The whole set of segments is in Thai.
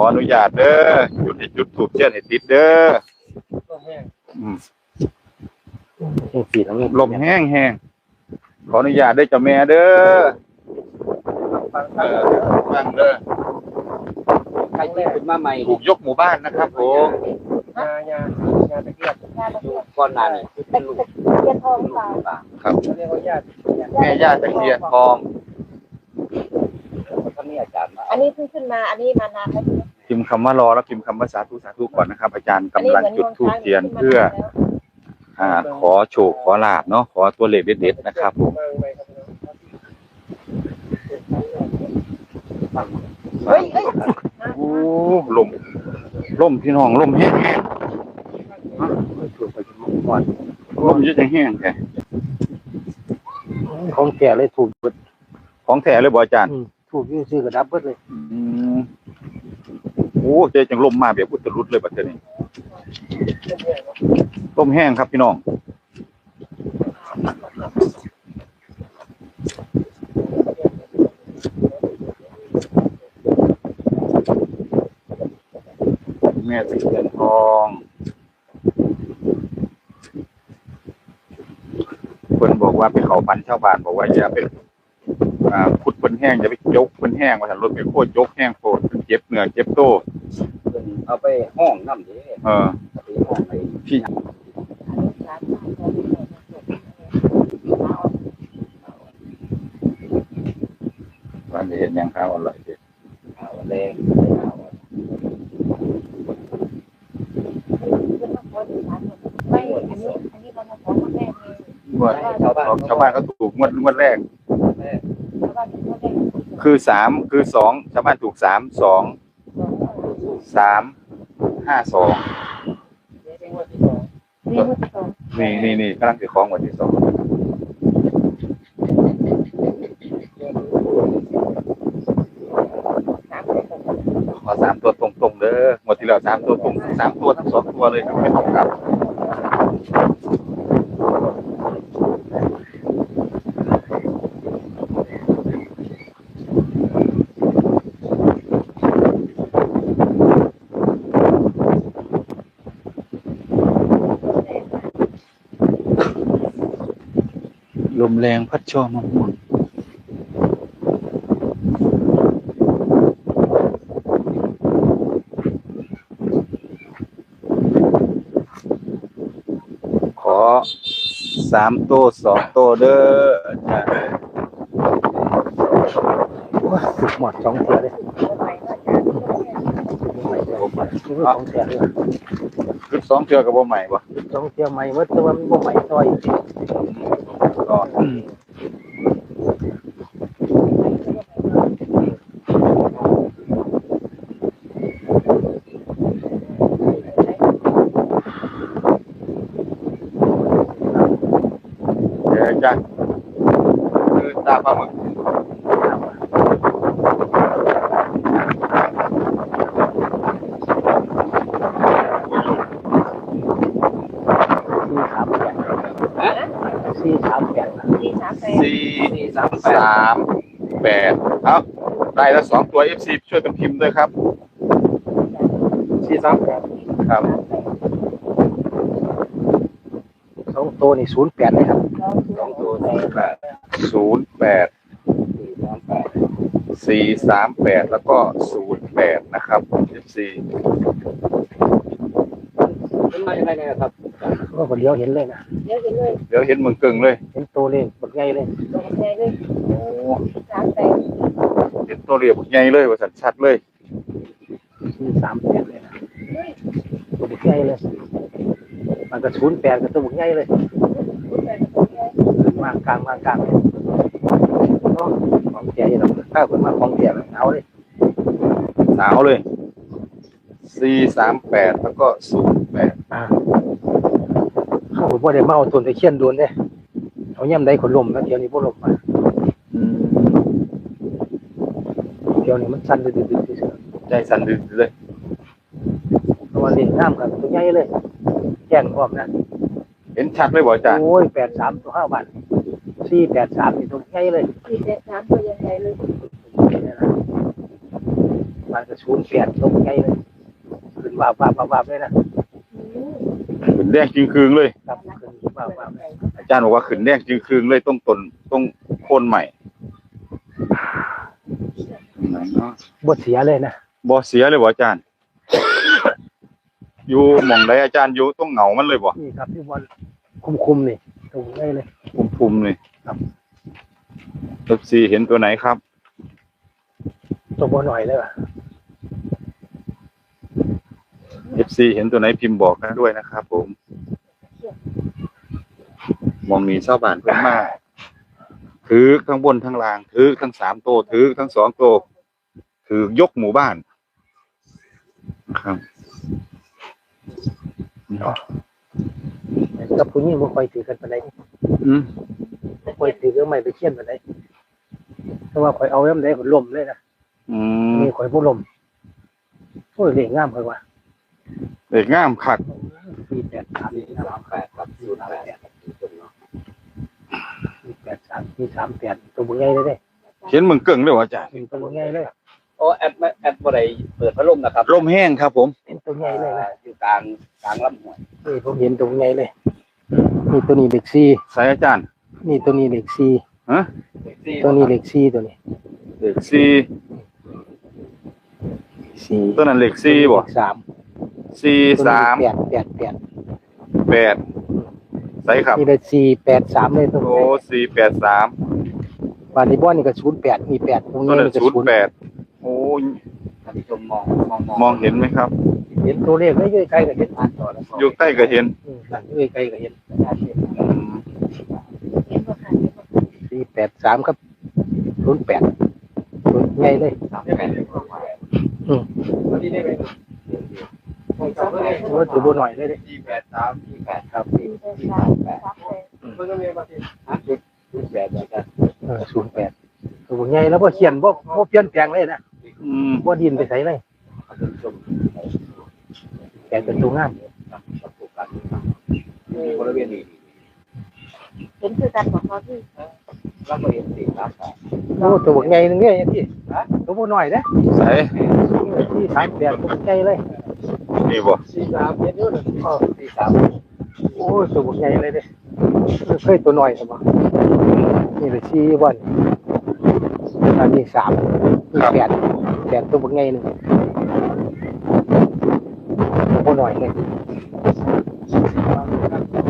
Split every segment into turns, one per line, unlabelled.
ออนุญาตเด้อจุดให้จุดถูกเทียนให้ติดเด้อ
ก็แห้ง
อืม
ยังสีน้ำเงิน
ลมแห้งแห้งขออนุญาตเด้อเจ้าแม่เด้อ
ฟัง
เออฟังเด้อ
ใครที่ขึ้นมาใหม่
ถูกยกหมู่บ้านนะครับผม
ยายายาตะเกียบ
ก่อนหน้านี้เป็นลูก
เทียนทองเปล่า
ครับ
เขาเรียกว่าญาติ
แม่ย่าตะเคียนทอง
ท่านนี้อาจารย์มา
อันนี้เพิ่งขึ้นมา อันนี้มานานแล้วใช่ไหม
พิมพ์คำว่ารอแล้วพิมพ์คำว่าสาธุสาธุก่อนนะครับ อาจารย์
อันนี้
กำลัง
เหมือน
จุด
ดวง
ธูป
ช้าง
เทียน
ขึ้มา
เพื่อ
แล้ว
อ่า ขอโชคขอลาบเนาะขอตัวเลขเด็ดๆนะครับผม
มาใหม่ครับ
เฮ้ยเฮ้ย
โอ้ลมลมพี่น้องลมแห้ง
ถูกไปก่อน
ลมเยอะจังแห้งแท้
ของแก่เลยถูกเบิด
ของแท้เลยบ่อาจารย์
ถูกยื่นซื้อกระดับเบิดเลย
อืมโอ้เจจังลมมาแบบอุตรุดเลยบัดนี้ลมแห้งครับพี่น้องแม่ตะเคียนทองคนบอกว่าไปเขาปันชาวบ้านบอกว่าอย่าเป็นอ่าขุดเพิ่นแห้งอย่าไปยกเพิ่นแห้งว่าถ้ารถไปโคตรยกแห้งโคตรเจ็บเหนือเจ็บโต
เอาไปห้องน้ำดี
เออ
ไปห้องไป
พี่วันนี้เห็นยังครับอร่อยดี
เอาแรง
ไม่อันนี้อันนี้เรามาขอพ่อแม่เอง
งวดของชาวบ้านก็ถูกงวดงวดแรก
เพราะว่าเป็นพ่อแม่
คือสามคือสองชาวบ้านถูกสามสอง สามห้าสอง
เดี๋ยวเป็นวันที่สอง
นี่สอง
นี่นี่นี่กำลังถือของวันที่สอง
สามสิบ
ขอสามตัวตรงๆเด้อหมดที่แล้วสามตัวตรงสามตัวทั้งสองตัวเลยไม่ต้องกลับ แรงพัดชอมะม่วงขอสามโต้สองโต้เด้ออาจารย์
ถูกหมดสองเทียเลย
คนใหม่ก็จะ
ถูกสองเทียเลย
คือสองเทือกับบ่ใหม่ปะ
สองเทียใหม่เมื่อตัวมันบ่ใหม่ซอย
ก็เดี๋ยวอาจารย์คือตาปลาหมึก
สี่สามแปดสี่สามแปด
สี่สามแปด
สี่สามแปดเอาได้แล้วสองตัว FC ช่วยกันพิมพ์ด้วยครับ
สี่สามแปด
ครับ
สองตัวนี่ศูนย์แปดเลยครับ
สอง
สองตัวสี่แปด
ศูนย์แปด
สี่สามแปด
สี่สามแปดแล้วก็ศูนย์แปดนะครับ FC
เป็นมาอย่างไรเนี่ยครับ ก็คนเดียวเห็นเลยนะ
เดี๋ยวเห็นเลย
เดี๋ยวเห็นเมืองเกิงเลย
เห็นตัวเลยบักใหญ่เลย
ตรงใจเลย
โอ้
สามแปด
เห็นตัวเรียบใหญ่เลยว่าสันชัดเลย
สี่สามแปดเลยนะตัวบักใหญ่เลย มันก็ศูนย์แปดกับตัวบักใหญ่เลยมากกลางมากกลางเลยของแก่ยังถ้าคนมาของแก่เอาเลย
หนาวเลยสี่สามแปดแล้วก็ศูนย์แปด
อ่า เขาบอกว่าได้มาเอาต้นตะเคียนโดนเด้เอาย่ำได้คนลมแล้วเดี๋ยวนี้พวกลมมาเดี๋ยวนี้มันสั่นดึกดึกดึก
ใจสั่นดึกเลย
เพราะว่าเล่นน้ำกันตัวใหญ่เลย แจ้งออกนะ
เห็นชัดเลยบ่อาจารย์
โอ้ยแปดสามตัวห้าบาทสี่แปดสามนี่ตัวใหญ่เลย
สี่แปดสามตัวยังไงเลย
มันก็ศูนย์แปดตรงไงเลยขึ้นว่าว่าว่าว่าเลยนะ
ขึ้น แดงจริงคืงเลย
ครับขึ้นว่าว่าเลย
อาจารย์บอกว่าขึ้นแดงจริงคืงเลยต้องตนต้องโคนใหม่ไหนเนาะ
บทเสียเลยนะ
บ่เสียเลยบ่อาจารย์ อยู่หม่องใดอาจารย์อยู่ต้องเหงามันเลยบ่
นี่ครับที่วันคุมคุมๆนี่ตรงไงเลย
ภูมิๆนี่
ครับ
เอฟซีเห็นตัวไหนครับ
ตัวบหน่อยเลยว่ะ
เอฟซีเห็นตัวไหนพิมพ์บอกกันด้วยนะครับผม มองนี่ชาวบ้านเพิ่นมาถือทั้งบนทั้งล่างถือทั้งสามโตถือทั้งสองโตถือยกหมู่บ้านครับ
กับผู้หญิงบ่คอยถือกันไปไหน
อืม
บ่คอยถือก็ไม่ไปเคียนปานใดเพราะว่าคอยเอายามใดข่อยล่มเลยนะ
มี
คอยบ่ล่มโอ้ยเลขงามข่อยว่า
เลขงามคัก
มีแต่3 3 8กับ0 8ามปีสามแปดตัวบ่ใหญ่เลยเด้
เห็นมึงเกิ่งเลยวะอาจารย์
เป็นตัวบ่ใหญ่เลย
โอ้แอดแอดบ่ได้เปิดพัดลมนะครับ
ลมแห้งครับผม
เป็นตัวใหญ่เลยนะ
อยู่กลางกลางลำห้วย
นี่ผมเห็นตัวใหญ่เลยนี่ตัวนี้เล็กซี่
ใส่อาจารย์
นี่ตัวนี้เล็กซี่
ฮะ
ตัวนี้เล็กซี่ตัวนี้
เหล็กซี
สี่
ตัวนั้นเหล็กซีบ่
สาม
ซี
ตัวนี้
สาม
แปดแปดแปด
แปด ใส่ครับ
นี่เลยสี่แปดสามเลยตรง
โอ้
นี้
สี่แปดสาม
บาลีบอลนี่ก็ศูนย์แปดมีแปดตรง
ตัว
นี้
นั้น
มันก็
ศูนย์
ศูนย์
แปดโอ้ย
ท่านผู้ชมมองมองมอง
มองเห็นไหมครับ
เห็นตัวเลขไม่ยืดไกลก็เห็น
อ่านต่อแล้ว
อยู่ใกล้ก็เห็น
อืมนั่นยืดไกลก็เห็น
อืม
เห็นบ่ค่ะเห็นบ่ค่ะ
สี่แปดสามครับศูนย์แปดศูนย์ใหญ่เลย
สามแปด
อืม
วันนี้ได้ไหม
โอ้ยตัวบัวหน่อยเลยเด้
สี่แปดสามสี่แปด
ครับ
สี่แปดสามสามแปด
เพิ่งก็มีมาทีฮะสี่แปดเหมือนกัน
เออศูนย์แปดตัวบัวใหญ่แล้วพอเขียนบ่บ่เปลี่ยนแปลงเลยนะ
อืม
บ่ดินไปใส่เลย
ท่านผู้ชม
แปลงเป็นตัวงาม
ประสบการณ์มีบริเวณนี้
เห็นคือกันของเขาที่
เราก็เห็นสี่สามสาม
โอ้ตัวบัวใหญ่นึงเนี่ยที่ตัวบัวหน่อยเด้
ใส่
ที่สามแปดตัวบัวใหญ่เลย
นี่บ่
สี่สามเห็นอยู่หนึ่งอ๋อสี่สาม
โอ้ยตัวบักใหญ่เลยเด้ไม่เคยตัวน้อยสมองนี่เลยสี่วันอันนี้สามนี่แปดแปดตัวบักใหญ่หนึ่งตัวน้อยเลย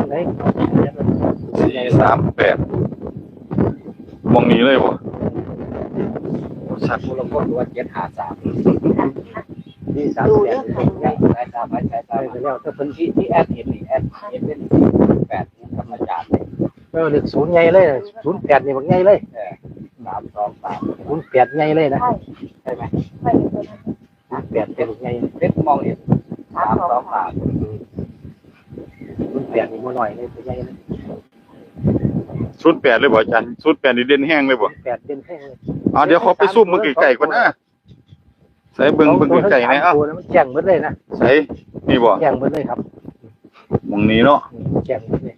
ไหน
สี่สามแปดมองนี้เลยบ่ชัด
มูลค่าตัวเจ็ดหาสาม
นี่สาม
ดู
แป
เรื่
ด
องของ
ใช้ใช้ตามใช้ใช้ตาม
ไปแล้วถ้าเป็น
ที่ที่แอดเห็นนี่แอดเห็นเป็นแปดธรรมจารย์
เออเด็กศูนย์ใหญ่เลยศูนย์แปดนี่บักใหญ่เลย
สามสองสาม
ศูนย์แปดใหญ่เลยนะ
ใช่
ใช่ไหม
ใช่ตัวนั้น
ศูนย์แปดเป็นบักใหญ่
เล็กมองเห็น
สา
สามม
ส
ส
อ
องงสาม
ศูนย์แปดนี่บ่น้อยเลยตัวใหญ่เลย
ศูนย์แปดเลยบ่อาจารย์ศูนย์แปดนี่เด่นแห้งเลยบ่
แปดเป็นแค่เลย
เอาเดี๋ยวเขาไปซุ่มมือไก่ๆก่อนนะใส่เบิ่งเบิ่งไก่ๆนะเอ้า
ตัวนั้นมันแจ้งหมดเลยนะ
ใส่นี่บ่
แจ้งหมดเลยครับ
มองนี้เนาะ
แจ้งหมดเลย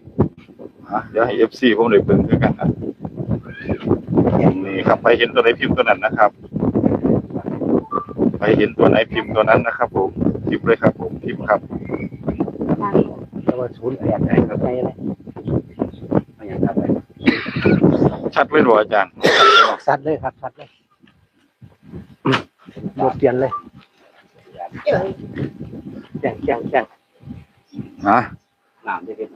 อะเดี๋ยวให้ FC ผมได้เบิ่งคือกันนะ
แจ้ง
นี่ครับไปเห็นตัวไหนพิมพ์ตัวนั้นนะครับ ไปเห็นตัวไหนพิมพ์ตัวนั้นนะครับ ผมพิมพ์เลยครับ ผมพิมพ์ครับ
ทาง
แต่ว่าศูนย์แปดใหญ่ใหญ่เลย
อย่างครับ
ชัดไว้บ่อาจารย์
สัตว์เลยครับสัตว์เลย หมดเปลี่ยนเลย
เอ้ย
แจ้งแจ้งแจ้ง
อะ
น้ำที่เป็น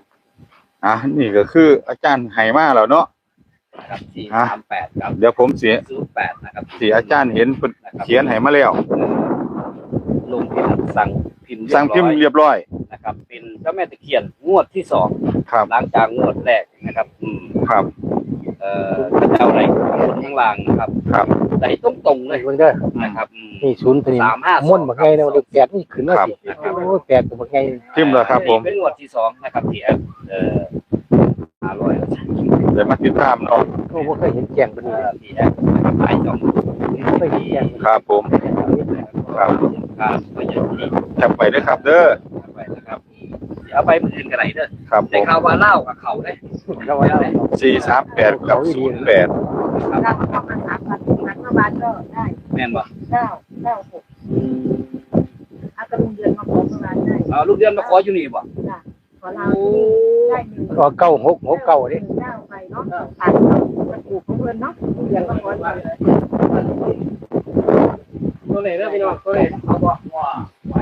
อะนี่ก็คืออาจารย์ไหมาแล้วเนาะ
นะครับสี่สามแปดครับ
เดี๋ยวผมเสีย
ศูนย์แปดนะครับ
สีอาจารย์เห็นเพิ่นเขียนให้มาแล้ว
ลงพิมพ์สั่งพิมพ์
สั่งพิมพ์เรียบร้อย
นะครับ เป็นเจ้าแม่ตะเคียนงวดที่สอง
ครับ
หลังจากงวดแรกนะครับ อืม
ครับ
เอ่อ พระเจ้าไหนบนข้างล่างนะครับ
ครับ
ไหนตรงตรงๆ
เล
เลยย
เบิ่งเด้อ
นะครับอืม
นี่ศูนย์ตัวนี้
สามห้าสอง
ม่วนบักไงเนาะเด็กแปดนี่ขึ้นมาสิ
ครับ
โอ้ยแปดตัวบักไง
พิมพ์แล้วครับ ผม
เป็นงวดที่สองนะครับที่แอปเอ่อห้าร้อย
เดี๋ยวมาติดตามเนาะ
โอ้บ่เคยเห็นแจ้งปาน
เอ่
นี้
อที่แอปนะครับหลายช่อง
บ่เคยเห็นแจ้ง
ครับผมครับ
การก็อย่างที่
แคปไปด้วยครับเด้อ
ไปนะครับ เดี๋ยวเอาไปมืออื่นกันไหนเด้อ
ครับผ
ได้
ม
ข่าวว่าเล่ากับเขาเลย
เราไว้แล้ว
สี่สามแปดกับศูนย์แปด
ครับ
เราเข้ามาหาพันพันเมื่อวานก็ได้
แม่นบ่
เก้าเก้าหกอากระลุงเดือนมาขอประมาณได้
เอาลูกเดือนมาขออยู่นี่บ่
ขอเราได้หนึ่ง
ก็เก้าหกหกเก้าดิ
เก้าไปเนาะผ่านเขาตะกูของเพื่อนเนาะเดือนมาขอก่อน
ตัวไหนเด้อพี่น้องตัวไหนเอาบ่ว่าไหว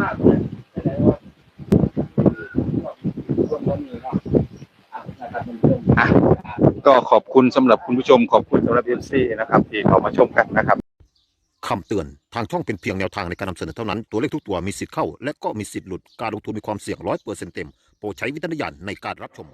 มากเลยแต่ว่าคนบ่มีเนาะอะนะครับมันเพิ่ม
ก็ขอบคุณสำหรับคุณผู้ชม ขอบคุณสำหรับเอฟซีนะครับ ที่เข้ามาชมกันนะครับ
คำเตือน ทางช่องเป็นเพียงแนวทางในการนำเสนอเท่านั้น ตัวเลขทุกตัวมีสิทธิ์เข้า และก็มีสิทธิ์หลุด การลงทุนมีความเสี่ยงร้อยเปอร์เซ็นต์เต็ม โปรดใช้วิจารณญาณในการรับชม